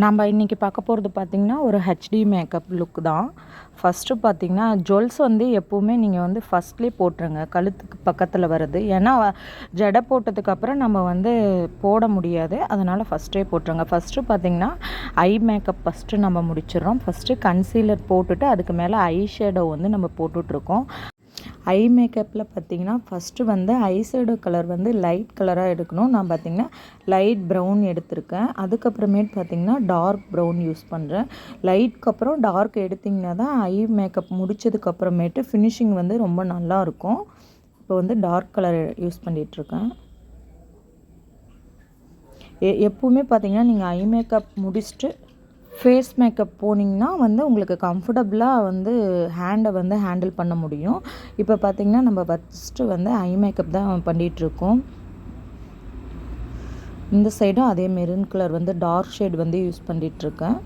நம்ம இன்றைக்கி பார்க்க போகிறது பார்த்திங்கன்னா ஒரு ஹெச்டி மேக்கப் லுக் தான். ஃபஸ்ட்டு பார்த்திங்கன்னா ஜுவல்ஸ் வந்து எப்போவுமே நீங்கள் வந்து ஃபஸ்ட்லேயே போட்டுருங்க. கழுத்துக்கு பக்கத்தில் வருது ஏன்னா ஜடை போட்டதுக்கப்புறம் நம்ம வந்து போட முடியாது. அதனால் ஃபஸ்ட்டே போட்டுருங்க. ஃபஸ்ட்டு பார்த்திங்கன்னா ஐ மேக்கப் ஃபஸ்ட்டு நம்ம முடிச்சிடுறோம். ஃபஸ்ட்டு கன்சீலர் போட்டுட்டு அதுக்கு மேலே ஐ ஷேடோ வந்து நம்ம போட்டுட்ருக்கோம் ஐ மேக்கப்பில் பார்த்தீங்கன்னா ஃபஸ்ட்டு வந்து ஐ ஷேடோ கலர் வந்து லைட் கலராக எடுக்கணும். நான் பார்த்தீங்கன்னா லைட் ப்ரௌன் எடுத்திருக்கேன். அதுக்கப்புறமேட்டு பார்த்தீங்கன்னா டார்க் ப்ரௌன் யூஸ் பண்ணுறேன் லைட்க்கு அப்புறம் டார்க் எடுத்திங்கன்னா தான் ஐ மேக்கப் முடித்ததுக்கப்புறமேட்டு ஃபினிஷிங் வந்து ரொம்ப நல்லாயிருக்கும் இப்போ வந்து டார்க் கலர் யூஸ் பண்ணிகிட்ருக்கேன் எ எப்பவுமே பார்த்தீங்கன்னா நீங்கள் ஐ மேக்கப் முடிச்சுட்டு ஃபேஸ் மேக்கப் போனீங்கன்னா வந்து உங்களுக்கு கம்ஃபர்டபுளாக வந்து ஹேண்டை வந்து ஹேண்டில் பண்ண முடியும். இப்போ பார்த்தீங்கன்னா நம்ம ஃபஸ்ட்டு வந்து ஐ மேக்கப் தான் பண்ணிகிட்ருக்கோம் இந்த சைடும் அதே மெரூன் கலர் வந்து டார்க் ஷேட் வந்து யூஸ் பண்ணிகிட்ருக்கேன்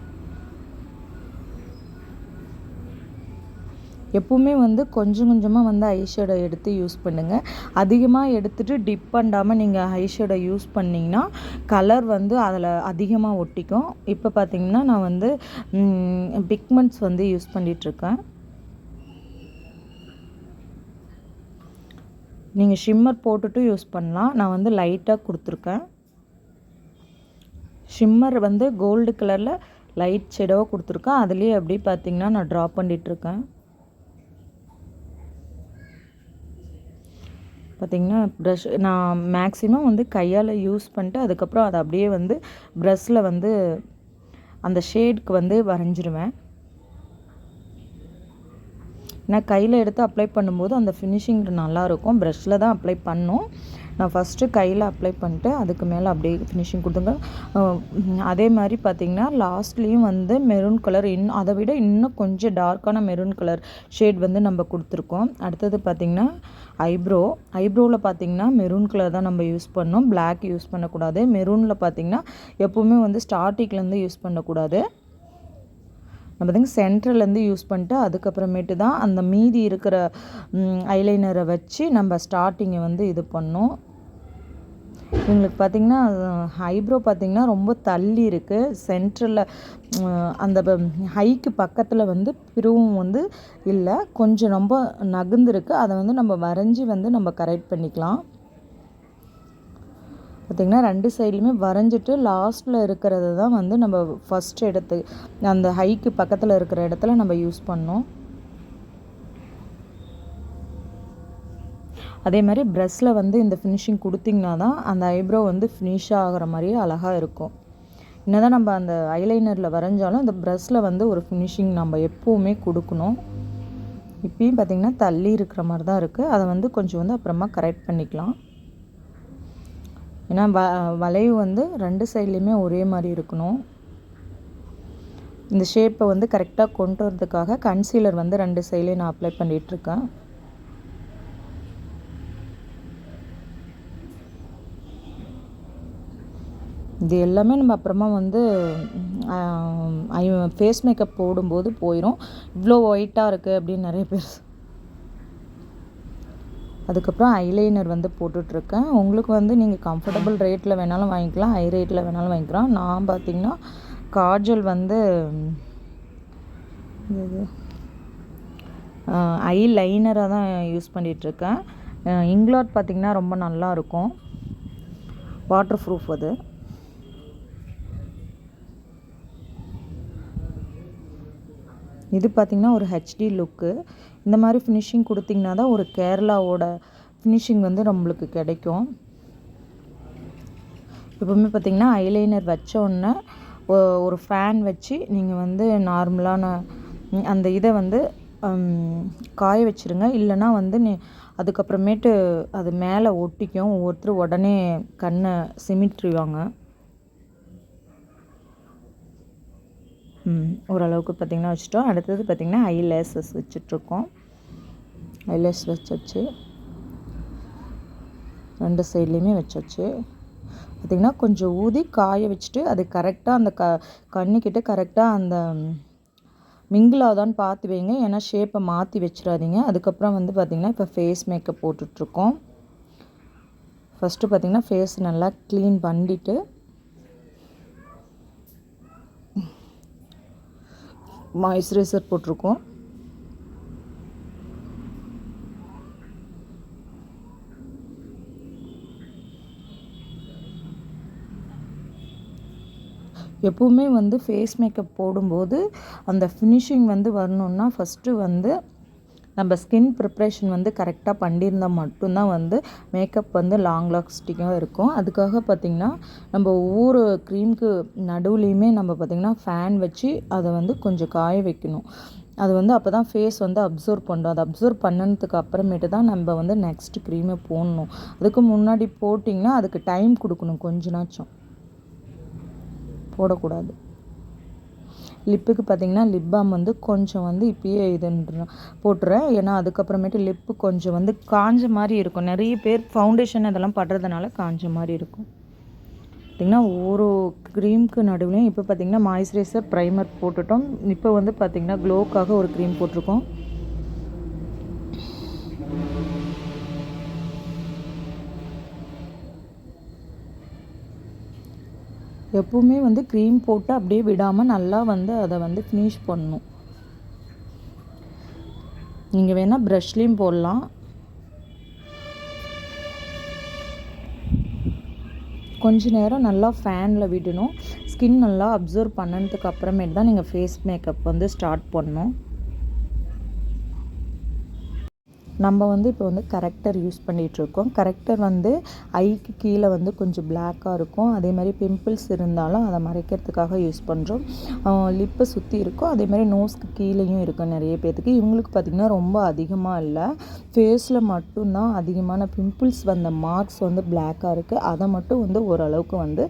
எப்பவுமே வந்து கொஞ்சம் கொஞ்சமாக வந்து ஐஷேடோ எடுத்து யூஸ் பண்ணுங்கள் அதிகமாக எடுத்துகிட்டு டிப் பண்ணாமல் நீங்கள் ஐஷேடோ யூஸ் பண்ணிங்கன்னா கலர் வந்து அதில் அதிகமாக ஒட்டிக்கும். இப்போ பார்த்தீங்கன்னா நான் வந்து பிக்மெண்ட்ஸ் வந்து யூஸ் பண்ணிகிட்ருக்கேன் நீங்கள் ஷிம்மர் போட்டுட்டு யூஸ் பண்ணலாம். நான் வந்து லைட்டாக கொடுத்துருக்கேன். ஷிம்மர் வந்து கோல்டு கலரில் லைட் ஷேடோவாக கொடுத்துருக்கேன். அதுலேயே அப்படி பார்த்தீங்கன்னா நான் ட்ரா பண்ணிகிட்ருக்கேன் பார்த்திங்கன்னா ப்ரஷ் நான் மேக்ஸிமம் வந்து கையால் யூஸ் பண்ணிட்டு அதுக்கப்புறம் அதை அப்படியே வந்து ப்ரஷ்ஷில் வந்து அந்த ஷேடுக்கு வந்து வரைஞ்சிருவேன். நான் கையில் எடுத்து அப்ளை பண்ணும்போது அந்த ஃபினிஷிங் நல்லாயிருக்கும் ப்ரஷ்ஷில் தான் அப்ளை பண்ணோம். நான் ஃபஸ்ட்டு கையில் அப்ளை பண்ணிட்டு அதுக்கு மேலே அப்படியே ஃபினிஷிங் கொடுத்துங்க. அதே மாதிரி பார்த்திங்கன்னா லாஸ்ட்லேயும் வந்து மெரூன் கலர் இன்னும் அதை விட இன்னும் கொஞ்சம் டார்க்கான மெரூன் கலர் ஷேட் வந்து நம்ம கொடுத்துருக்கோம். அடுத்தது பார்த்திங்கன்னா ஐப்ரோ ஐப்ரோவில் பார்த்திங்கன்னா மெரூன் கலர் தான் நம்ம யூஸ் பண்ணோம் பிளாக் யூஸ் பண்ணக்கூடாது. மெரூனில் பார்த்திங்கன்னா எப்போவுமே வந்து ஸ்டார்டிங்லேருந்து யூஸ் பண்ணக்கூடாது. நம்ம பார்த்திங்கன்னா சென்டர்லேருந்து யூஸ் பண்ணிட்டு அதுக்கப்புறமேட்டு தான் அந்த மீதி இருக்கிற ஐலைனரை வச்சு நம்ம ஸ்டார்டிங்கை வந்து இது பண்ணோம். இவங்களுக்கு பார்த்திங்கன்னா ஐப்ரோ பார்த்திங்கன்னா ரொம்ப தள்ளி இருக்குது சென்ட்ரலில் அந்த ஹைக்கு பக்கத்தில் வந்து பிரிவும் வந்து இல்லை. கொஞ்சம் ரொம்ப நகுந்துருக்கு அதை வந்து நம்ம வரைஞ்சி வந்து நம்ம கரெக்ட் பண்ணிக்கலாம். பார்த்திங்கன்னா ரெண்டு சைட்லையுமே வரைஞ்சிட்டு லாஸ்ட்டில் இருக்கிறது தான் வந்து நம்ம ஃபஸ்ட் இடத்து அந்த ஹைக்கு பக்கத்தில் இருக்கிற இடத்துல நம்ம யூஸ் பண்ணோம். அதே மாதிரி ப்ரெஷ்ஷில் வந்து இந்த ஃபினிஷிங் கொடுத்திங்கன்னா தான் அந்த ஐப்ரோ வந்து ஃபினிஷ் ஆகிற மாதிரியே அழகாக இருக்கும். என்ன தான் நம்ம அந்த ஐலைனரில் வரைஞ்சாலும் அந்த ப்ரெஷ்ஷில் வந்து ஒரு ஃபினிஷிங் நம்ம எப்போவுமே கொடுக்கணும். இப்பயும் பார்த்திங்கன்னா தள்ளி இருக்கிற மாதிரி தான் இருக்குது அதை வந்து கொஞ்சம் வந்து அப்புறமா கரெக்ட் பண்ணிக்கலாம். ஏன்னா வ வளைவு வந்து ரெண்டு சைட்லேயுமே ஒரே மாதிரி இருக்கணும். இந்த ஷேப்பை வந்து கரெக்டாக கொண்டு வரதுக்காக கன்சீலர் வந்து ரெண்டு சைட்லேயும் நான் அப்ளை பண்ணிகிட்ருக்கேன் இது எல்லாமே நம்ம அப்புறமா வந்து ஐ ஃபேஸ் மேக்கப் போடும்போது போயிடும் இவ்வளோ ஒயிட்டாக இருக்குது அப்படின்னு நிறைய பேர் அதுக்கப்புறம் ஐலைனர் வந்து போட்டுட்ருக்கேன். உங்களுக்கு வந்து நீங்கள் கம்ஃபர்டபுள் ரேட்டில் வேணாலும் வாங்கிக்கலாம் ஹை ரேட்டில் வேணாலும் வாங்கிக்கலாம். நான் பார்த்திங்கன்னா காஜல் வந்து இது ஐ லைனராக தான் யூஸ் பண்ணிகிட்ருக்கேன் இங்க்லாட் பார்த்திங்கன்னா ரொம்ப நல்லாயிருக்கும் வாட்டர் ப்ரூஃப் அது. இது பார்த்திங்கன்னா ஒரு ஹெச்டி லுக்கு இந்த மாதிரி ஃபினிஷிங் கொடுத்திங்கன்னா தான் ஒரு கேரளாவோட ஃபினிஷிங் வந்து நம்மளுக்கு கிடைக்கும். எப்போவுமே பார்த்திங்கன்னா ஐலைனர் வச்ச உடனே ஒரு ஃபேன் வச்சு நீங்கள் வந்து நார்மலான அந்த இதை வந்து காய வச்சுருங்க. இல்லைன்னா வந்து நீ அதுக்கப்புறமேட்டு அது மேலே ஒட்டிக்கும். ஒவ்வொருத்தர் உடனே கண்ணை சிமிட்டுருவாங்க. ஓரளவுக்கு பார்த்திங்கன்னா வச்சுட்டோம். அடுத்தது பார்த்திங்கன்னா ஐ லேசஸ் வச்சிட்ருக்கோம். ஐ வச்சாச்சு. ரெண்டு சைட்லேயுமே வச்சாச்சு. பார்த்திங்கன்னா கொஞ்சம் ஊதி காய வச்சுட்டு அது கரெக்டாக அந்த க கண்ணுக்கிட்ட கரெக்டாக அந்த மிங்கிளாதான்னு பார்த்து வைங்க. ஏன்னா ஷேப்பை மாற்றி வச்சிடாதீங்க. அதுக்கப்புறம் வந்து பார்த்திங்கன்னா இப்போ ஃபேஸ் மேக்கப் போட்டுட்ருக்கோம். ஃபஸ்ட்டு பார்த்திங்கன்னா ஃபேஸ் நல்லா க்ளீன் பண்ணிவிட்டு மாய்ஸ்சரைசர் போட்டிருக்கோம். எப்போவுமே வந்து ஃபேஸ் மேக்கப் போடும்போது அந்த ஃபினிஷிங் வந்து வரணுன்னா ஃபஸ்ட்டு வந்து நம்ம ஸ்கின் ப்ரிப்ரேஷன் வந்து கரெக்டாக பண்ணியிருந்தால் மட்டும்தான் வந்து மேக்கப் வந்து லாங் லாஸ்டிங்காக இருக்கும். அதுக்காக பார்த்திங்கன்னா நம்ம ஒவ்வொரு க்ரீமுக்கு நடுவுலையுமே நம்ம பார்த்திங்கன்னா ஃபேன் வச்சு அதை வந்து கொஞ்சம் காய வைக்கணும். அது வந்து அப்போ தான் ஃபேஸ் வந்து அப்சர்வ் பண்ணும். அதை அப்சர்வ் பண்ணதுக்கு அப்புறமேட்டு தான் நம்ம வந்து நெக்ஸ்ட் க்ரீமை போடணும். அதுக்கு முன்னாடி போட்டிங்கன்னா அதுக்கு டைம் கொடுக்கணும் கொஞ்ச நாச்சும். போடக்கூடாது. லிப்புக்கு பார்த்திங்கன்னா லிப் பாம் வந்து கொஞ்சம் வந்து இப்பயே இதுன்ற போட்டுறேன். ஏன்னா அதுக்கப்புறமேட்டு லிப்பு கொஞ்சம் வந்து காஞ்ச மாதிரி இருக்கும். நிறைய பேர் ஃபவுண்டேஷன் அதெல்லாம் படுறதுனால காஞ்ச மாதிரி இருக்கும். பார்த்திங்கன்னா ஒரு க்ரீம்க்கு நடுவுலையும் இப்போ பார்த்திங்கன்னா மாய்ஸ்சரைசர் ப்ரைமர் போட்டுட்டோம். இப்போ வந்து பார்த்திங்கன்னா க்ளோக்காக ஒரு க்ரீம் போட்டிருக்கோம். எப்பவுமே வந்து க்ரீம் போட்டு அப்படியே விடாமல் நல்லா வந்து அதை வந்து ஃபினிஷ் பண்ணணும். நீங்கள் வேணால் ப்ரஷ்லேயும் போடலாம். கொஞ்ச நேரம் நல்லா ஃபேனில் விடணும். ஸ்கின் நல்லா அப்சர்வ் பண்ணதுக்கு அப்புறமேட்டு தான் நீங்கள் ஃபேஸ் மேக்கப் வந்து ஸ்டார்ட் பண்ணணும். நம்ம வந்து இப்போ வந்து கரெக்டர் யூஸ் பண்ணிகிட்ருக்கோம் கரெக்டர் வந்து ஐக்கு கீழே வந்து கொஞ்சம் பிளாக்காக இருக்கும். அதே மாதிரி பிம்பிள்ஸ் இருந்தாலும் அதை மறைக்கிறதுக்காக யூஸ் பண்ணுறோம் லிப்பை சுற்றி இருக்கும். அதே மாதிரி நோஸ்க்கு கீழேயும் இருக்கும் நிறைய பேர்த்துக்கு இவங்களுக்கு பார்த்திங்கன்னா ரொம்ப அதிகமாக இல்லை. ஃபேஸில் மட்டும்தான் அதிகமான பிம்பிள்ஸ் வந்த மார்க்ஸ் வந்து பிளாக்காக இருக்குது அதை மட்டும் வந்து ஓரளவுக்கு வந்து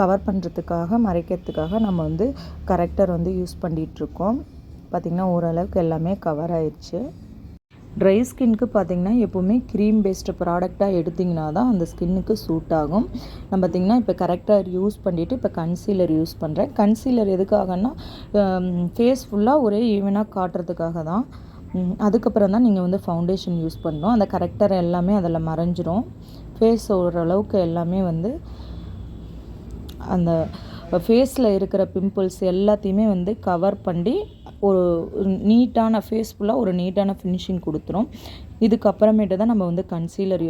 கவர் பண்ணுறதுக்காக மறைக்கிறதுக்காக நம்ம வந்து கரெக்டர் வந்து யூஸ் பண்ணிகிட்ருக்கோம் பார்த்திங்கன்னா ஓரளவுக்கு எல்லாமே கவர் ஆயிடுச்சு ட்ரை ஸ்கின்க்கு பார்த்திங்கன்னா எப்போவுமே க்ரீம் பேஸ்டு ப்ராடக்டாக எடுத்திங்கன்னா தான் அந்த ஸ்கின்னுக்கு சூட் ஆகும். நான் பார்த்திங்கன்னா இப்போ கரெக்டாக யூஸ் பண்ணிவிட்டு இப்போ கன்சீலர் யூஸ் பண்ணுறேன் கன்சீலர் எதுக்காகன்னா ஃபேஸ் ஃபுல்லாக ஒரே ஈவனாக காட்டுறதுக்காக தான். அதுக்கப்புறம் தான் நீங்கள் வந்து ஃபவுண்டேஷன் யூஸ் பண்ணணும். அந்த கரெக்டர் எல்லாமே அதில் மறைஞ்சிரும். ஃபேஸ் ஓரளவுக்கு எல்லாமே வந்து அந்த ஃபேஸில் இருக்கிற பிம்பிள்ஸ் எல்லாத்தையுமே வந்து கவர் பண்ணி ஒரு நீட்டான ஃபேஸ் ஃபுல்லாக ஒரு நீட்டான ஃபினிஷிங் கொடுத்துரும். இதுக்கப்புறமேட்டு தான் நம்ம வந்து கன்சீலர்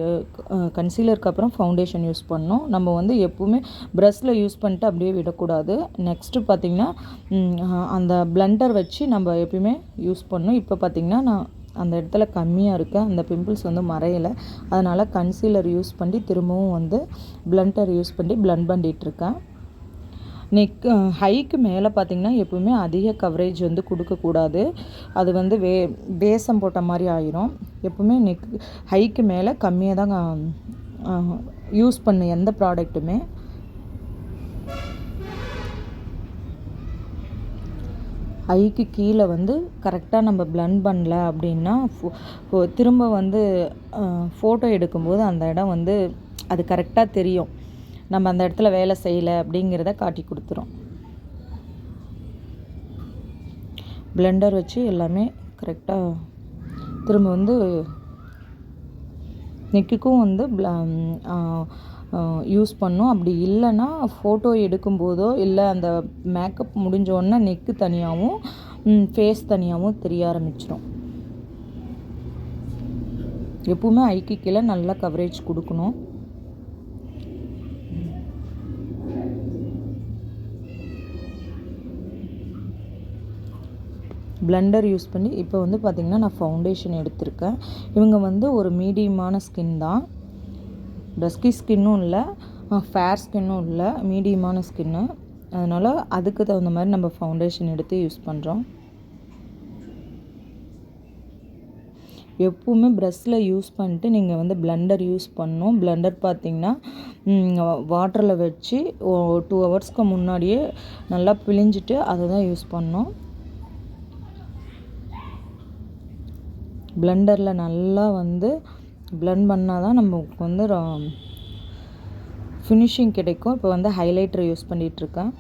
கன்சீலருக்கு அப்புறம் ஃபவுண்டேஷன் யூஸ் பண்ணோம் நம்ம வந்து எப்போவுமே ப்ரஷில் யூஸ் பண்ணிட்டு அப்படியே விடக்கூடாது. நெக்ஸ்ட்டு பார்த்திங்கன்னா அந்த பிளண்டர் வச்சு நம்ம எப்பயுமே யூஸ் பண்ணணும். இப்போ பார்த்திங்கன்னா நான் அந்த இடத்துல கம்மியாக இருக்கேன் அந்த பிம்பிள்ஸ் வந்து மறையலை. அதனால் கன்சீலர் யூஸ் பண்ணி திரும்பவும் வந்து பிளண்டர் யூஸ் பண்ணி பிளண்ட் பண்ணிகிட்ருக்கேன் நெக் ஹைக்கு மேலே பார்த்திங்கன்னா எப்போவுமே அதிக கவரேஜ் வந்து கொடுக்கக்கூடாது. அது வந்து வே வேஷம் போட்ட மாதிரி ஆயிரும். எப்போவுமே நெக் ஹைக்கு மேலே கம்மியாக தான் யூஸ் பண்ணு எந்த ப்ராடக்ட்டுமே ஐக்கு கீழே வந்து கரெக்டாக நம்ம பிளண்ட் பண்ணல அப்படின்னா திரும்ப வந்து ஃபோட்டோ எடுக்கும்போது அந்த இடம் வந்து அது கரெக்டாக தெரியும். நம்ம அந்த இடத்துல வேலை செய்யலை அப்படிங்கிறத காட்டி கொடுத்துரும். பிளெண்டர் வச்சு எல்லாமே கரெக்டாக திரும்ப வந்து நெக்குக்கும் வந்து யூஸ் பண்ணும். அப்படி இல்லைன்னா ஃபோட்டோ எடுக்கும்போதோ இல்லை அந்த மேக்கப் முடிஞ்சோடனே நெக்கு தனியாகவும் ஃபேஸ் தனியாகவும் தெரிய ஆரம்பிச்சிடும் எப்பவுமே ஐக்கு கீழே நல்லா கவரேஜ் கொடுக்கணும். பிளெண்டர் யூஸ் பண்ணி இப்போ வந்து பார்த்திங்கன்னா நான் ஃபவுண்டேஷன் எடுத்திருக்கேன். இவங்க வந்து ஒரு மீடியமான ஸ்கின் தான். டஸ்கி ஸ்கின்னும் இல்லை ஃபேர் ஸ்கின்னும் இல்லை மீடியமான ஸ்கின்னு அதனால் அதுக்கு தகுந்த மாதிரி நம்ம ஃபவுண்டேஷன் எடுத்து யூஸ் பண்ணுறோம் எப்பவுமே ப்ரெஷ்ஷில் யூஸ் பண்ணிட்டு நீங்கள் வந்து பிளெண்டர் யூஸ் பண்ணணும் பிளெண்டர் பார்த்திங்கன்னா வாட்டரில் வச்சு டூ ஹவர்ஸ்க்கு முன்னாடியே நல்லா பிழிஞ்சிட்டு அதை தான் யூஸ் பண்ணோம். பிளெண்டரில் நல்லா வந்து பிளெண்ட் பண்ணால் தான் நமக்கு வந்து ஃபினிஷிங் கிடைக்கும். இப்போ வந்து ஹைலைட்டர் யூஸ் பண்ணிகிட்ருக்கேன்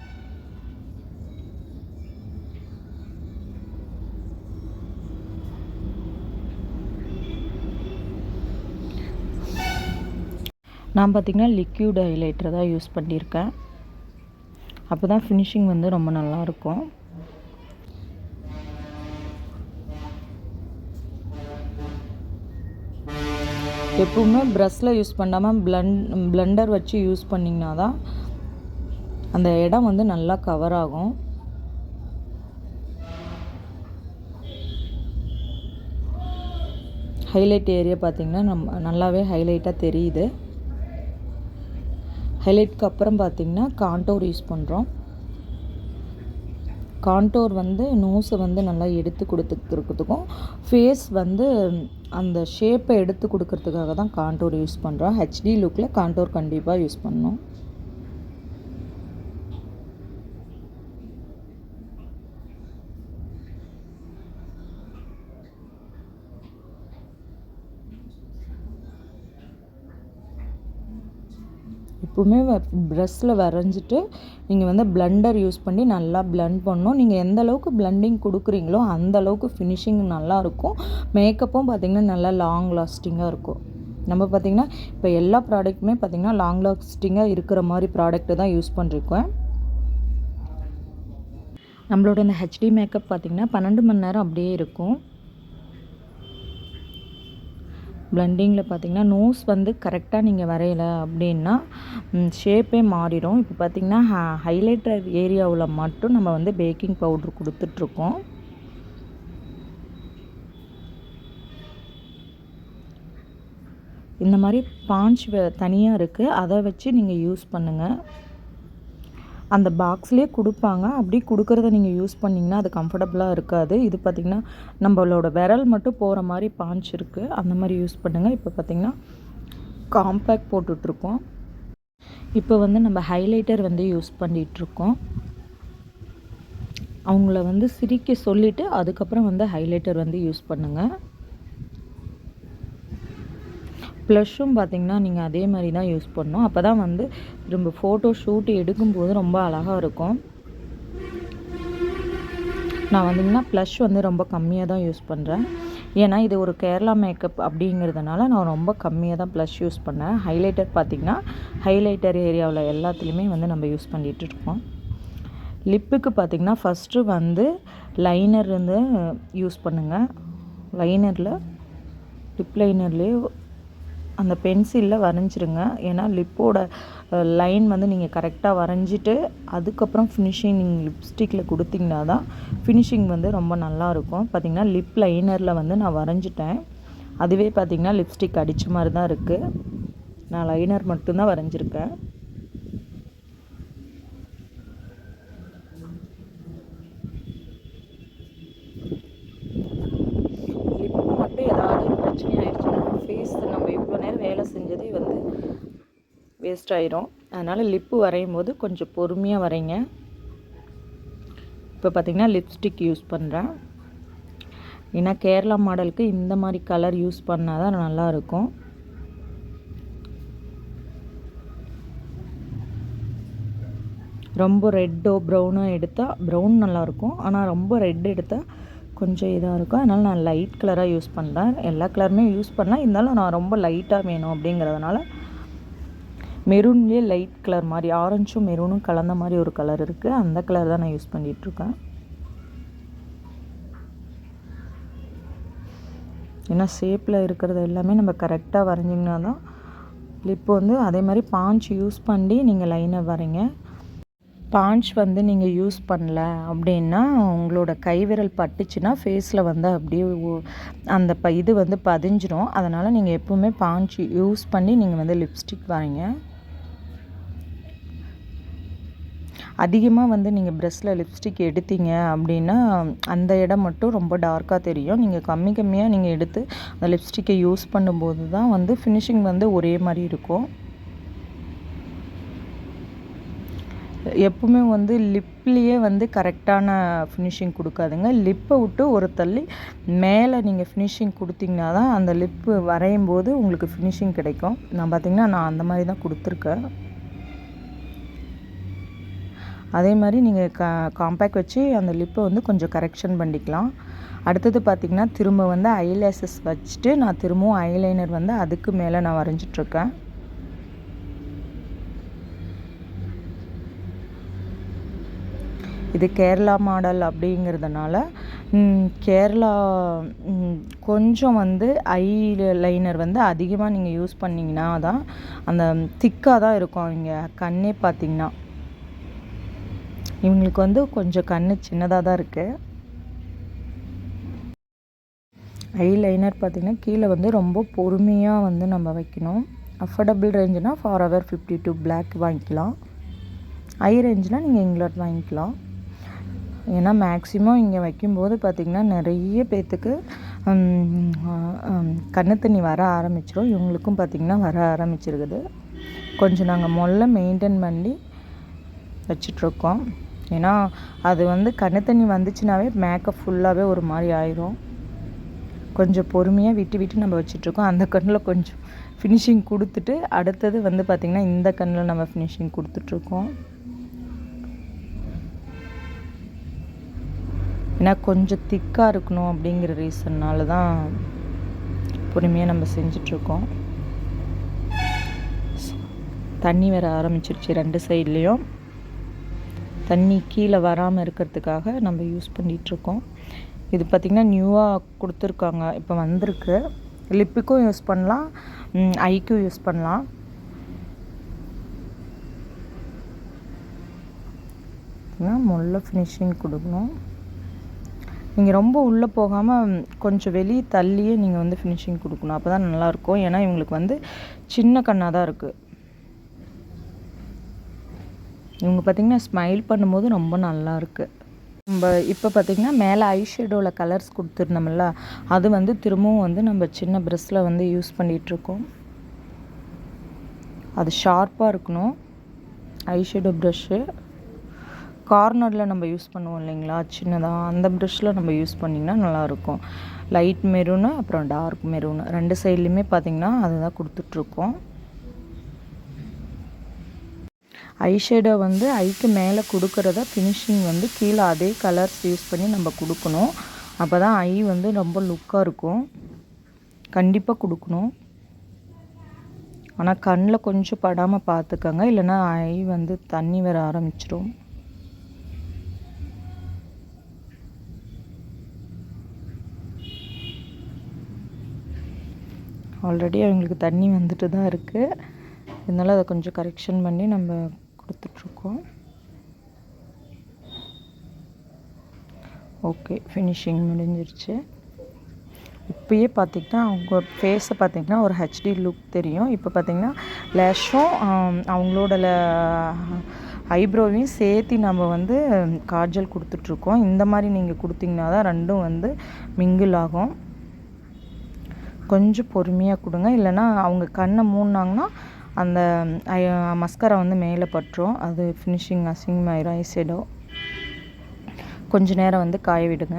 நான் பார்த்திங்கன்னா லிக்யூட் ஹைலைட்டர் தான் யூஸ் பண்ணியிருக்கேன். அப்போ தான் ஃபினிஷிங் வந்து ரொம்ப நல்லாயிருக்கும் எப்பவுமே ப்ரஷ்ஷில் யூஸ் பண்ணாமல் ப்ளண்ட் ப்ளண்டர் வச்சு யூஸ் பண்ணிங்கன்னா தான் அந்த இடம் வந்து நல்லா கவர் ஆகும். ஹைலைட் ஏரியா பார்த்திங்கன்னா நம்ம நல்லாவே ஹைலைட்டாக தெரியுது. ஹைலைட்க்கு அப்புறம் பார்த்திங்கன்னா காண்டோர் யூஸ் பண்ணுறோம் கான்டோர் வந்து நோஸை வந்து நல்லா எடுத்து கொடுத்துருக்கிறதுக்கும் ஃபேஸ் வந்து அந்த ஷேப்பை எடுத்து கொடுக்கறதுக்காக தான் கான்டோர் யூஸ் பண்ணுறோம் ஹெச்டி லுக்கில் கான்டோர் கண்டிப்பாக யூஸ் பண்ணோம் எப்பவுமே ப்ரஷ்ஷில் வரைஞ்சிட்டு நீங்கள் வந்து பிளண்டர் யூஸ் பண்ணி நல்லா பிளண்ட் பண்ணணும். நீங்கள் எந்த அளவுக்கு பிளண்டிங் கொடுக்குறீங்களோ அந்த அளவுக்கு ஃபினிஷிங் நல்லாயிருக்கும் மேக்கப்பும் பார்த்திங்கன்னா நல்லா லாங் லாஸ்டிங்காக இருக்கும். நம்ம பார்த்திங்கன்னா இப்போ எல்லா ப்ராடக்ட்டுமே பார்த்திங்கன்னா லாங் லாஸ்டிங்காக இருக்கிற மாதிரி ப்ராடக்ட்டு தான் யூஸ் பண்ணிருக்கேன் நம்மளோட இந்த ஹெச்டி மேக்கப் பார்த்திங்கன்னா பன்னெண்டு மணி நேரம் அப்படியே இருக்கும். பிளண்டிங்கில் பார்த்திங்கன்னா நோஸ் வந்து கரெக்டாக நீங்கள் வரையலை அப்படின்னா ஷேப்பே மாறிடும். இப்போ பார்த்தீங்கன்னா ஹ ஹைலைட்டர் ஏரியாவில் மட்டும் நம்ம வந்து பேக்கிங் பவுட்ரு கொடுத்துட்ருக்கோம். இந்த மாதிரி பாஞ்ச் தனியாக இருக்குது அதை வச்சு நீங்கள் யூஸ் பண்ணுங்கள் அந்த பாக்ஸ்லேயே கொடுப்பாங்க. அப்படி கொடுக்குறத நீங்கள் யூஸ் பண்ணிங்கன்னா அது கம்ஃபர்டபுளாக இருக்காது. இது பார்த்திங்கன்னா நம்மளோட விரல் மட்டும் போகிற மாதிரி பாஞ்ச் இருக்குது அந்த மாதிரி யூஸ் பண்ணுங்கள் இப்போ பார்த்திங்கன்னா காம்பேக்ட் போட்டுட்ருக்கோம். இப்போ வந்து நம்ம ஹைலைட்டர் வந்து யூஸ் பண்ணிகிட்ருக்கோம் அவங்கள வந்து சிரிக்க சொல்லிவிட்டு அதுக்கப்புறம் வந்து ஹைலைட்டர் வந்து யூஸ் பண்ணுங்கள் ப்ளஷ்ஷும் பார்த்திங்கன்னா நீங்கள் அதே மாதிரி தான் யூஸ் பண்ணணும். அப்போ தான் வந்து நம்ம ஃபோட்டோ ஷூட் எடுக்கும்போது ரொம்ப அழகாக இருக்கும். நான் வந்திங்கன்னா ப்ளஷ் வந்து ரொம்ப கம்மியாக தான் யூஸ் பண்ணுறேன். ஏன்னா இது ஒரு கேரளா மேக்கப் அப்படிங்கிறதுனால நான் ரொம்ப கம்மியாக தான் ப்ளஷ் யூஸ் பண்ணேன். ஹைலைட்டர் பார்த்திங்கன்னா ஹைலைட்டர் ஏரியாவில் எல்லாத்துலேயுமே வந்து நம்ம யூஸ் பண்ணிகிட்டு இருக்கோம். லிப்புக்கு பார்த்திங்கன்னா ஃபஸ்ட்டு வந்து லைனர் வந்து யூஸ் பண்ணுங்கள் லைனரில் லிப் லைனர்லேயே அந்த பென்சிலில் வரைஞ்சிருங்க. ஏன்னா லிப்போட லைன் வந்து நீங்கள் கரெக்டாக வரைஞ்சிட்டு அதுக்கப்புறம் ஃபினிஷிங் நீங்கள் லிப்ஸ்டிக்கில் கொடுத்தீங்கன்னா தான் ஃபினிஷிங் வந்து ரொம்ப நல்லாயிருக்கும் பார்த்திங்கன்னா லிப் லைனரில் வந்து நான் வரைஞ்சிட்டேன். அதுவே பார்த்திங்கன்னா லிப்ஸ்டிக் அடித்த மாதிரி தான் இருக்குது நான் லைனர் மட்டும்தான் வரைஞ்சிருக்கேன் லிப்பு மட்டும் ஏதாவது பிரச்சனை ஆயிடுச்சுன்னா ஃபேஸ் நம்ம இவ்வளோ நேரம் வேலை செஞ்சதே வந்து வேஸ்ட் ஆயிரும் அதனால் லிப்பு வரையும் போது கொஞ்சம் பொறுமையாக வரைங்க. இப்போ பார்த்திங்கன்னா லிப்ஸ்டிக் யூஸ் பண்ணுறேன் ஏன்னா கேரளா மாடலுக்கு இந்த மாதிரி கலர் யூஸ் பண்ணால் தான் நல்லாயிருக்கும் ரொம்ப ரெட்டோ ப்ரௌனோ எடுத்தால் ப்ரௌன் நல்லாயிருக்கும் ஆனால் ரொம்ப ரெட் எடுத்தால் கொஞ்சம் இதாக இருக்கும். அதனால் நான் லைட் கலராக யூஸ் பண்ணுறேன் எல்லா கலருமே யூஸ் பண்ணலாம். இருந்தாலும் நான் ரொம்ப லைட்டாக வேணும் அப்படிங்கிறதுனால மெரூன்லேயே லைட் கலர் மாதிரி ஆரஞ்சும் மெரூனும் கலந்த மாதிரி ஒரு கலர் இருக்குது அந்த கலர் தான் நான் யூஸ் பண்ணிகிட்ருக்கேன் ஏன்னா ஷேப்பில் இருக்கிறது எல்லாமே நம்ம கரெக்டாக வரைஞ்சிங்கன்னா தான் இப்போ வந்து அதே மாதிரி பாஞ்ச் யூஸ் பண்ணி நீங்கள் லைனை வரைங்க. பாஞ்ச் வந்து நீங்கள் யூஸ் பண்ணல அப்படின்னா உங்களோட கைவிரல் பட்டுச்சுன்னா ஃபேஸில் வந்து அப்படியே அந்த ப இது வந்து பதிஞ்சிரும். அதனால் நீங்கள் எப்போவுமே பாஞ்ச் யூஸ் பண்ணி நீங்கள் வந்து லிப்ஸ்டிக் வரைங்க. அதிகமாக வந்து நீங்கள் ப்ரெஷ்ஷில் லிப்ஸ்டிக் எடுத்தீங்க அப்படின்னா அந்த இடம் மட்டும் ரொம்ப டார்க்காக தெரியும். நீங்கள் கம்மி கம்மியாக நீங்கள் எடுத்து அந்த லிப்ஸ்டிக்கை யூஸ் பண்ணும்போது தான் வந்து ஃபினிஷிங் வந்து ஒரே மாதிரி இருக்கும். எப்பவுமே வந்து லிப்லேயே வந்து கரெக்டான ஃபினிஷிங் கொடுக்காதுங்க. லிப்பை விட்டு ஒரு தள்ளி மேலே நீங்கள் ஃபினிஷிங் கொடுத்தீங்கன்னா தான் அந்த லிப்பு வரையும் போது உங்களுக்கு ஃபினிஷிங் கிடைக்கும். நான் பார்த்திங்கன்னா நான் அந்த மாதிரி தான் கொடுத்துருக்கேன். அதே மாதிரி நீங்கள் கா காம்பேக்ட் வச்சு அந்த லிப்பை வந்து கொஞ்சம் கரெக்ஷன் பண்ணிக்கலாம். அடுத்தது பார்த்திங்கன்னா திரும்ப வந்து ஐலேசஸ் வச்சுட்டு நான் திரும்பவும் ஐலைனர் வந்து அதுக்கு மேலே நான் வரைஞ்சிட்ருக்கேன் இது கேரளா மாடல் அப்படிங்கிறதுனால கேரளா கொஞ்சம் வந்து ஐ லைனர் வந்து அதிகமாக நீங்கள் யூஸ் பண்ணிங்கன்னா தான் அந்த திக்காக தான் இருக்கும். இங்கே கண்ணே பார்த்தீங்கன்னா இவங்களுக்கு வந்து கொஞ்சம் கண் சின்னதாக தான் இருக்குது ஐ லைனர் பார்த்திங்கன்னா கீழே வந்து ரொம்ப பொறுமையாக வந்து நம்ம வைக்கணும். Affordable ரேஞ்சுனா for our fifty two black வாங்கிக்கலாம். ஐ ரேஞ்சில் நீங்கள் இங்கிலாட் வாங்கிக்கலாம். ஏன்னா மேக்ஸிமம் இங்கே வைக்கும்போது பார்த்திங்கன்னா நிறைய பேர்த்துக்கு கண்ணு தண்ணி வர ஆரம்பிச்சிடும் இவங்களுக்கும் பார்த்திங்கன்னா வர ஆரம்பிச்சிருக்குது. கொஞ்சம் நாங்கள் முதல்ல மெயின்டைன் பண்ணி வச்சிட்ருக்கோம் ஏன்னா அது வந்து கண்ணு தண்ணி வந்துச்சுனாவே மேக்கப் ஃபுல்லாகவே ஒரு மாதிரி ஆயிரும். கொஞ்சம் பொறுமையாக விட்டு விட்டு நம்ம வச்சிட்ருக்கோம். அந்த கண்ணில் கொஞ்சம் ஃபினிஷிங் கொடுத்துட்டு அடுத்தது வந்து பார்த்திங்கன்னா இந்த கண்ணில் நம்ம ஃபினிஷிங் கொடுத்துட்ருக்கோம். ஏன்னா கொஞ்சம் திக்காக இருக்கணும் அப்படிங்கிற ரீசன்னால தான் பொறுமையாக நம்ம செஞ்சிட்ருக்கோம். தண்ணி வர ஆரம்பிச்சிருச்சு ரெண்டு சைட்லேயும் தண்ணி கீழே வராமல் இருக்கிறதுக்காக நம்ம யூஸ் பண்ணிகிட்ருக்கோம் இது பார்த்திங்கன்னா நியூவாக கொடுத்துருக்காங்க. இப்போ வந்திருக்கு. லிப்புக்கும் யூஸ் பண்ணலாம். ஐக்கும் யூஸ் பண்ணலாம். முள்ள ஃபினிஷிங் கொடுக்கணும். நீங்கள் ரொம்ப உள்ளே போகாமல் கொஞ்சம் வெளியே தள்ளியே நீங்கள் வந்து ஃபினிஷிங் கொடுக்கணும். அப்போ தான் நல்லாயிருக்கும் ஏன்னா இவங்களுக்கு வந்து சின்ன கண்ணாக தான் இருக்குது இவங்க பார்த்திங்கன்னா ஸ்மைல் பண்ணும்போது ரொம்ப நல்லாயிருக்கு. நம்ம இப்போ பார்த்திங்கன்னா மேலே ஐஷேடோவில் கலர்ஸ் கொடுத்துருந்தோம்ல அது வந்து திரும்பவும் வந்து நம்ம சின்ன ப்ரெஷ்ஷில் வந்து யூஸ் பண்ணிகிட்ருக்கோம் அது ஷார்ப்பாக இருக்கணும். ஐஷேடோ ப்ரெஷ்ஷு கார்னரில் நம்ம யூஸ் பண்ணுவோம் இல்லைங்களா? சின்னதாக அந்த ப்ரெஷ்ஷில் நம்ம யூஸ் பண்ணிங்கன்னா நல்லாயிருக்கும். லைட் மெரூனு அப்புறம் டார்க் மெரூனு ரெண்டு சைட்லேயுமே பார்த்திங்கன்னா அதுதான் கொடுத்துட்ருக்கோம் ஐஷேடோ வந்து ஐக்கு மேலே கொடுக்குறத ஃபினிஷிங் வந்து கீழே அதே கலர்ஸ் யூஸ் பண்ணி நம்ம கொடுக்கணும். அப்போ தான் ஐ வந்து ரொம்ப லுக்காக இருக்கும். கண்டிப்பாக கொடுக்கணும். ஆனால் கண்ணில் கொஞ்சம் படாமல் பார்த்துக்கோங்க இல்லைன்னா ஐ வந்து தண்ணி வர ஆரம்பிச்சிடும் ஆல்ரெடி அவங்களுக்கு தண்ணி வந்துட்டு தான் இருக்குது இருந்தாலும் அதை கொஞ்சம் கரெக்ஷன் பண்ணி நம்ம கொடுத்துட்ருக்கோம் ஓகே ஃபினிஷிங் முடிஞ்சிருச்சு. இப்போயே பார்த்திங்கன்னா அவங்க ஃபேஸை பார்த்திங்கன்னா ஒரு ஹெச்டி லுக் தெரியும். இப்போ பார்த்திங்கன்னா லேஷும் அவங்களோட ஐப்ரோவையும் சேர்த்து நம்ம வந்து காஜல் கொடுத்துட்ருக்கோம். இந்த மாதிரி நீங்கள் கொடுத்தீங்கன்னா தான் ரெண்டும் வந்து மிங்கிள் ஆகும். கொஞ்சம் பொறுமையாக கொடுங்க. இல்லைன்னா அவங்க கண்ணை மூடினாங்கன்னா அந்த மஸ்கரா வந்து மேலே பட்டுரும். அது ஃபினிஷிங் அசிங்கமாயிரும் ஐசைடோ கொஞ்ச நேரம் வந்து காய விடுங்க.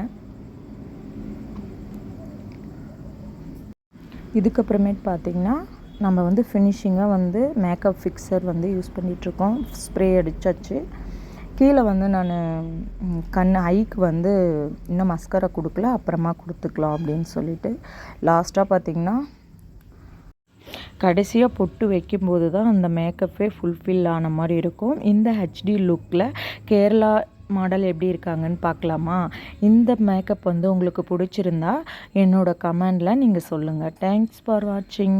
இதுக்கப்புறமேட்டு பார்த்திங்கன்னா நம்ம வந்து ஃபினிஷிங்காக வந்து மேக்கப் ஃபிக்சர் வந்து யூஸ் பண்ணிகிட்ருக்கோம் ஸ்ப்ரே அடித்தாச்சு கீழே வந்து நான் கண் ஐக்கு வந்து இன்னும் மஸ்கரா கொடுக்கல. அப்புறமா கொடுத்துக்கலாம் அப்படின்னு சொல்லிட்டு. லாஸ்ட்டாக பார்த்திங்கன்னா கடைசியாக பொட்டு வைக்கும்போது தான் அந்த மேக்கப்பே ஃபுல்ஃபில் ஆன மாதிரி இருக்கும். இந்த ஹெச்டி லுக்கில் கேரளா மாடல் எப்படி இருக்காங்கன்னு பார்க்கலாமா? இந்த மேக்கப் வந்து உங்களுக்கு பிடிச்சிருந்தா என்னோடய கமெண்டில் நீங்கள் சொல்லுங்கள் தேங்க்ஸ் ஃபார் வாட்சிங்